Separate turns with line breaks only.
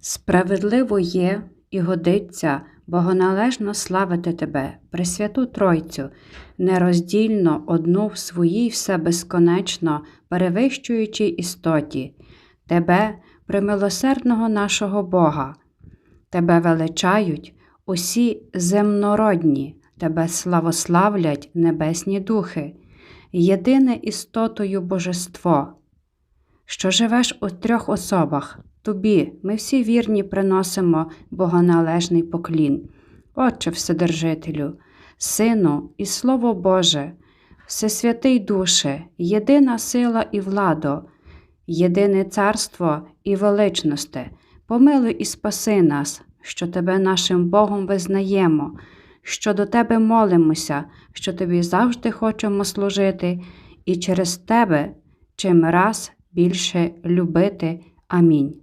Справедливо є і годиться богоналежно славити Тебе, Пресвяту Тройцю, нероздільно одну в своїй все безконечно перевищуючій істоті, Тебе, примилосердного нашого Бога. Тебе величають усі земнородні, Тебе славославлять небесні духи, єдине істотою Божество, що живеш у трьох особах. Тобі ми всі вірні приносимо богоналежний поклін, Отче Вседержителю, Сину і Слово Боже, Всесвятий Душе, єдина сила і владо, єдине царство і величносте, помилуй і спаси нас, що Тебе нашим Богом визнаємо, що до Тебе молимося, що Тобі завжди хочемо служити, і через Тебе чим раз більше любити. Амінь.